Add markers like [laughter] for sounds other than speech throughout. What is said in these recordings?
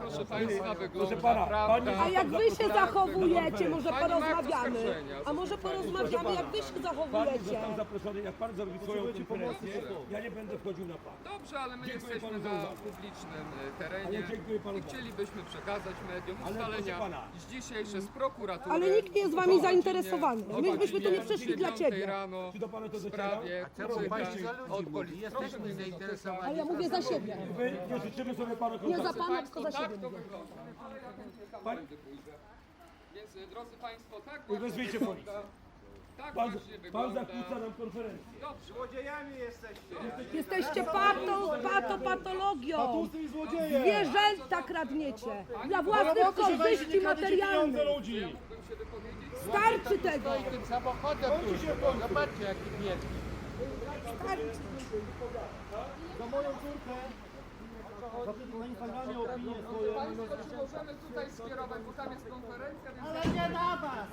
Proszę Państwa, wygląda pana, prawda. A jak wy się zachowujecie, może Pani ma akt porozmawiamy. A może porozmawiamy, jak wy się Pan zachowujecie. został zaproszony, jak pan zrobi swoją konferencję, ja nie będę wchodził na pan. Dobrze, ale my Dziękuję jesteśmy panu za na uwagę. publicznym e, terenie Ale dziękuję panu i bardzo. chcielibyśmy przekazać mediom Ale ustalenia proszę pana. z dzisiejsze z prokuratury. Ale nikt nie jest wami zainteresowany. o My byśmy tu nie godzinie przyszli dla 9 ciebie. rano Czy do pana to w dociera? sprawie Kucyka od policji. Jesteśmy zainteresowani. Ale ja mówię za siebie. My nie życzymy sobie panu Nie za konferencji. pana, tylko za tak siebie to mówię. wygląda. Pan- Więc e, drodzy Państwo, tak Wy właśnie wezwijcie wygląda. Tak Pan, właśnie pan wygląda. zakłóca nam konferencję. Dobrze. Jesteście patą, patopatologią. Zwierzęta kradniecie. Dla własnych korzyści materialnych. ludzi. Starczy tego. Tym samochodem tu. Zobaczcie jaki biedny. Za moją córkę, Państwo, czy możemy tutaj skierować, bo tam jest konferencja, Ale nie na was!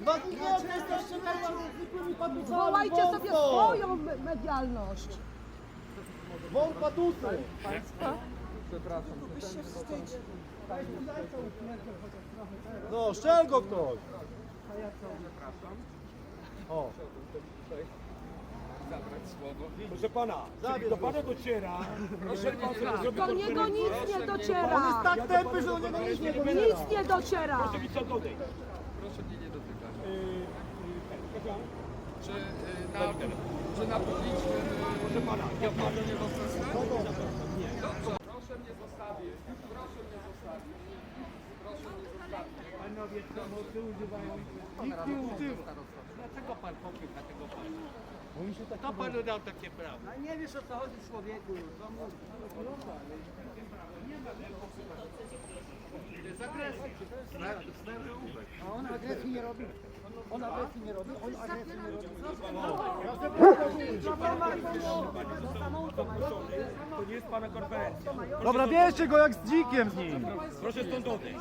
No nie, jesteście kurwa zwykłymi! Wołajcie sobie swoją me- medialność. Wąt patusy! No, szczel go ktoś! O, zabrać słowo. Proszę pana, czyli do pana dociera, zrobi Do niego nic nie on jest dociera. tak tępy, że on nie nic nie dociera. Nic nie dociera. proszę mi co dodać. Proszę mnie nie dotykać. Yy, proszę, Czy y, na, czy na publicznym... proszę pana, ja panu Nie można stać? Dobrze. Proszę mnie zostawić. Proszę mnie zostawić. Proszę mnie zostawić. panowie pomocy używają Nikt nie używa. Dlaczego pan popycha tego pana? Kto panu dał takie prawo? Nie wiesz o co chodzi człowieku. To mów. Jest agresja. Zdarzył ubek. A on agresji nie robi. On agresji nie robi. On agresji nie robi. To nie jest pana konferencja. Dobra, bierzcie go jak z dzikiem z nim! Proszę stąd odejść.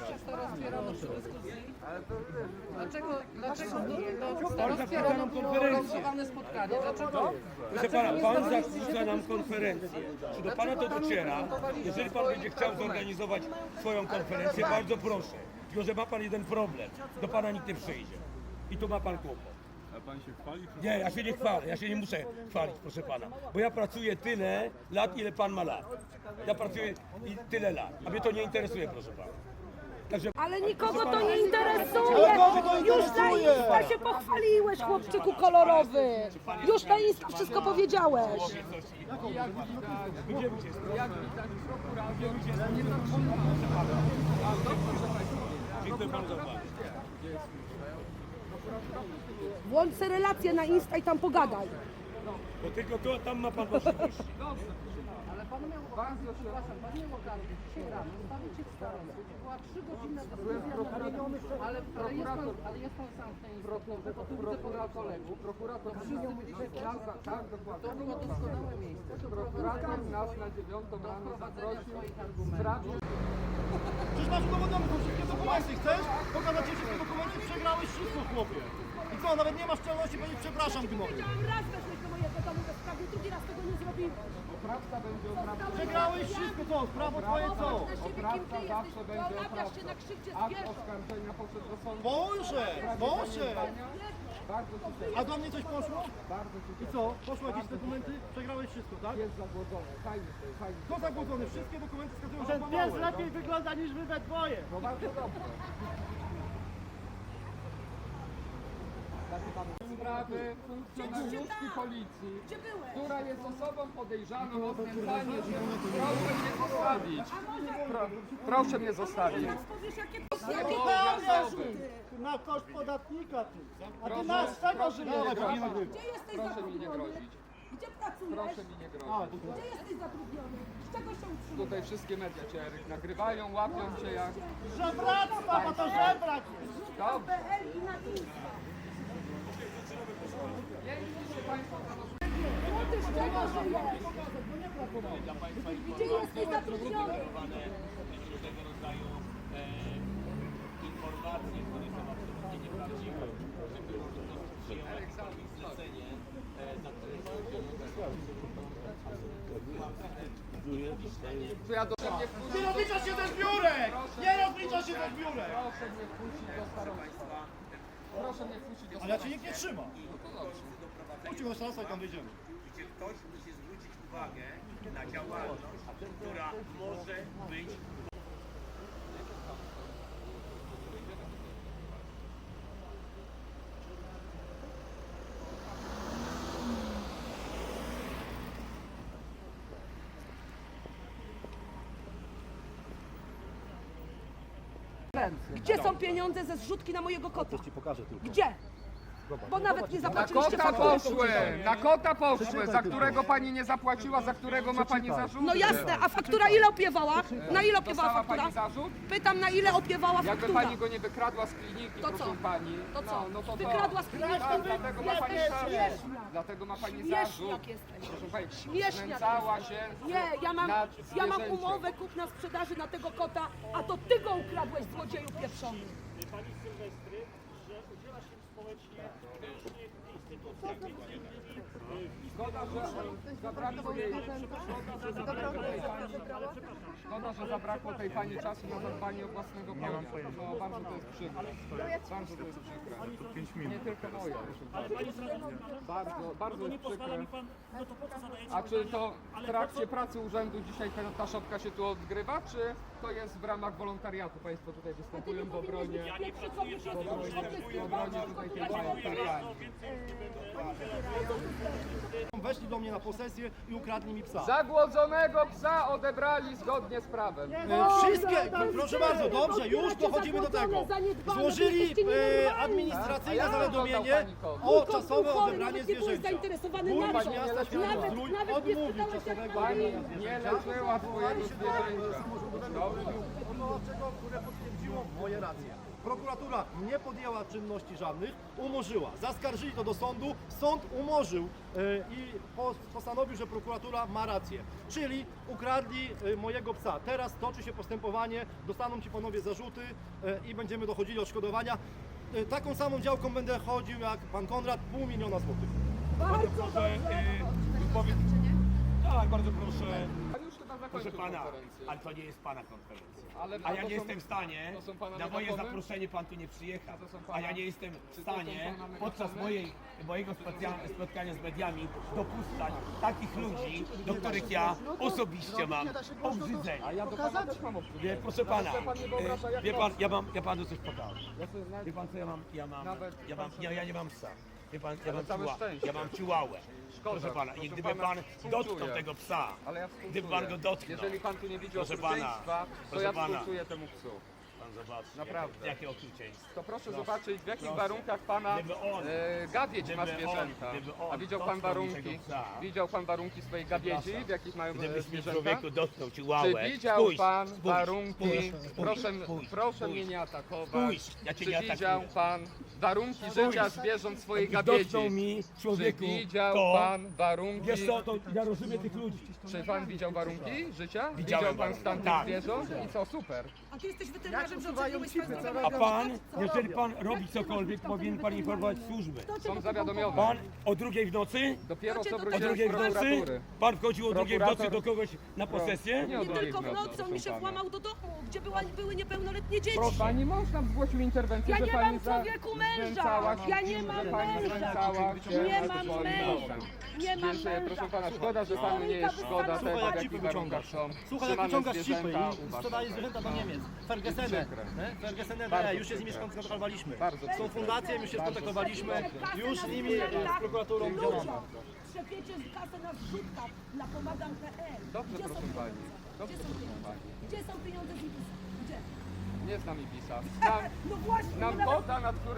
Dlaczego, dlaczego to, to Pan zakłóca nam konferencję. spotkanie? Dlaczego? Proszę pana, pan zakłóca nam konferencję. Czy do pana to dociera? Jeżeli pan będzie chciał zorganizować swoją konferencję, bardzo proszę. Tylko, że ma pan jeden problem. Do pana nikt nie przyjdzie. I tu ma pan kłopot. A pan się chwali? Nie, ja się nie chwalę, ja się nie muszę chwalić, proszę pana. Bo ja pracuję tyle lat, ile pan ma lat. Ja pracuję i tyle lat. A mnie to nie interesuje, proszę pana. Także Ale nikogo to nie interesuje. Już na? Insta się pochwaliłeś, chłopczyku kolorowy. Już na Insta wszystko powiedziałeś. Dziękuję uwagę. Włącz relację na Insta i tam pogadaj. Bo tylko to, tam ma pan możliwości. [laughs] Pan przepraszam, pan miał okazję dzisiaj rano stawić się w stronę. Była trzygodzinna dyskusja, ale, ale, ale jest pan sam w tej instruktorze, to. Prokurator tak, dokładnie. To było doskonałe miejsce. Nas na dziewiątą rano swoich argumentów. Przecież masz udowodnione, są wszystkie dokumenty. Chcesz? Pokazać ci wszystkie dokumenty? Przegrałeś wszystko, chłopie. I co, nawet nie masz czelności powiedzieć przepraszam, mogę. Chciałam raz weszłeś do mojego domu bez drugi raz tego nie zrobiłem. Przegrałeś wszystko, co? Sprawo twoje, co? Dorabiasz się na krzywdzie zwierząt. oskarżenia poszedł do sądu. Poszedł, poszedł. A do mnie coś poszło? I co? Poszło jakieś dokumenty? Przegrałeś wszystko, tak? Jest zagłodzony. Fajnie, fajnie. Co zagłodzone? Wszystkie dokumenty wskazują, że pies lepiej wygląda niż wy we dwoje. No bardzo dobrze. Sprawy funkcjonariuszki policji, która jest osobą podejrzaną o znęcanie się. Proszę mnie zostawić. Pro, proszę mnie zostawić. Na koszt podatnika ty. A ty mnie nie żydowego? grozić. Gdzie jesteś Proszę mi nie zatrudniony? grozić. Gdzie pracujesz? Proszę mi nie grozić. Gdzie jesteś zatrudniony? Z czego się utrzymujesz? Tutaj wszystkie media cię nagrywają, łapią cię jak... Żebractwa, bo to żebrak jest. Dobrze. Młody nie się ze zbiórek! Nie rozlicza się ze zbiórek! Proszę wpuścić do. Proszę mnie wpuścić do Ale ja cię nikt nie trzyma. Wróćmy do Stansa i tam wyjdziemy. Gdzie ktoś musi zwrócić uwagę na działalność, która może być Gdzie są pieniądze ze zrzutki na mojego kota? Ci pokażę tylko. Gdzie? Bo nawet nie Na zapłaciliście kota faktury. poszły, na kota poszły, za którego pani nie zapłaciła, za którego ma pani zarzut. No jasne, a faktura ile opiewała? Na ile opiewała Dostała faktura? zarzut? Pytam, na ile opiewała Jakby faktura? pani go nie wykradła z kliniki, To proszę co? pani. To co? No, no to Wykradła z kliniki? Tak, dlatego ma pani zarzut. Dlatego ma pani zarzut. Śmieszniak jesteś. Proszę pani, Śmieszniak znęcała się Nie, ja mam, nad ja mam zwierzęciem. umowę kupna sprzedaży na tego kota, a to ty go ukradłeś, złodzieju pieprzony. Szkoda, że zabrakło jej, szkoda, że zabrakło tej pani czasu na zadbanie o własnego konia. No bardzo to jest przykre. Bardzo to jest przykre. Nie tylko moje. proszę pana. Bardzo, bardzo jest przykre. A czy to w trakcie pracy urzędu dzisiaj ta- ta szopka się tu odgrywa, czy to jest w ramach wolontariatu? Państwo tutaj występują w obronie, w obronie, w obronie tutaj tej pani. Weszli do mnie na posesję i ukradli mi psa. Zagłodzonego psa odebrali zgodnie z prawem. E, Wszystkie, proszę bardzo, dobrze, już dochodzimy do tego. Złożyli e, administracyjne zawiadomienie o czasowe odebranie zwierzęcia. zainteresowany Burmistrz nawet, miasta Światło nawet, nawet nie odmówił spytałeś jak czasowego Pani odebrania nie zwierzęcia. leczyła twojego zwierzęcia. Odwoławczego, które potwierdziło moje racje. Prokuratura nie podjęła czynności żadnych, umorzyła. Zaskarżyli to do sądu, sąd umorzył e, i po- postanowił, że prokuratura ma rację. Czyli ukradli e, mojego psa. Teraz toczy się postępowanie, dostaną ci panowie zarzuty e, i będziemy dochodzili odszkodowania. Taką samą działką będę chodził jak pan Konrad, pół miliona złotych. Proszę, e, wypowiedź. Tak, bardzo proszę. Proszę zakończył pana, konferencję. ale to nie jest pana konferencja. Ale- A ja to nie są- jestem w stanie, to są pana na moje megafony? zaproszenie pan tu nie przyjechał. To są pana- A ja nie jestem w Czy to są stanie pana podczas megafony? mojej, mojego spotkania, spotkania z mediami dopuszczać takich ludzi, do których ja osobiście mam obrzydzenie. A ja do pana też mam. Wie, proszę pana, pan nie wyobraża, e, jak wie pan, ja, mam, ja panu coś pokażę. Ja sobie znajdę- Wie pan co ja mam? Ja mam, Nawet ja, mam ja, ja nie mam psa. Wie pan, ja mam, całe ciła, szczęście. ja mam ciłałę. Szkoda, Proszę pana, i proszę gdyby pana, pan współczuję. dotknął tego psa, Ale ja współczuję. gdyby pan go dotknął, Jeżeli pan tu nie widzi Proszę okrucieństwa, to proszę ja pana. współczuję temu psu. pan zobaczy, Naprawdę. jakie, jakie okrucieństwo. To proszę zobaczyć, w jakich Proszę. warunkach pana Gdyby on- e, gawieć ma gdyby on- zwierzęta. gdyby on A widział pan dotknął warunki? psa. Widział pan warunki swojej gawiedzi, w jakich mają e, Gdybyś mi zwierzęta? człowieku dotknął ciłałę, Czy widział spójrz, pan spójrz, warunki? Spójrz, spójrz, proszę spójrz, proszę spójrz. mnie nie atakować. Spójrz, ja cię Czy nie widział atakuję. pan warunki życia zwierząt w swojej gawiedzi? dotknął mi, Czy człowieku, widział to... pan warunki? Wiesz co, to ja rozumiem tych ludzi. Czy pan widział warunki życia? Widziałem widział pan warunki, stan tych tak. zwierząt? I co, super. A ty jesteś weterynarzem, że uczyniłeś państwo A pan, jeżeli pan robi cokolwiek, powinien pan informować służby. Są zawiadomione. Pan o drugiej w nocy? Dopiero co O wróciłem drugiej z w nocy? prokuratury. Pan wchodził o drugiej w nocy Prokurator- do kogoś na posesję? Nie tylko w nocy, on mi się włamał do domu, gdzie była, były niepełnoletnie dzieci. Pani mąż nam zgłosił interwencję, Ja że nie pani mam za- człowieku męża! Ja nie mam męża! Nie mam męża! Nie mam męża! proszę pana, szkoda, że panu nie jest szkoda Słuchaj, tego, jak w cipy jakich warunkach wyciągasz. są Słuchaj, jak trzymane wyciągasz cipy zwierzęta i was. sprzedajesz zwierzęta do Niemiec. Fergesene. Przykre. nie? Bardzo już się z nimi przykre. skontaktowaliśmy. Bardzo Są fundacje, już się skontaktowaliśmy. Już z nimi, e, z prokuraturą działamy. Trzepiecie z kasę na zrzutkach na pomagam.pl. Dobrze, Gdzie są proszę pani. pieniądze? Dobrze, Gdzie są proszę pieniądze? pani. Gdzie są pieniądze z? Gdzie? Nie znam Ibisa. Znam, [laughs] No właśnie, znam no nawet- kota, nad którym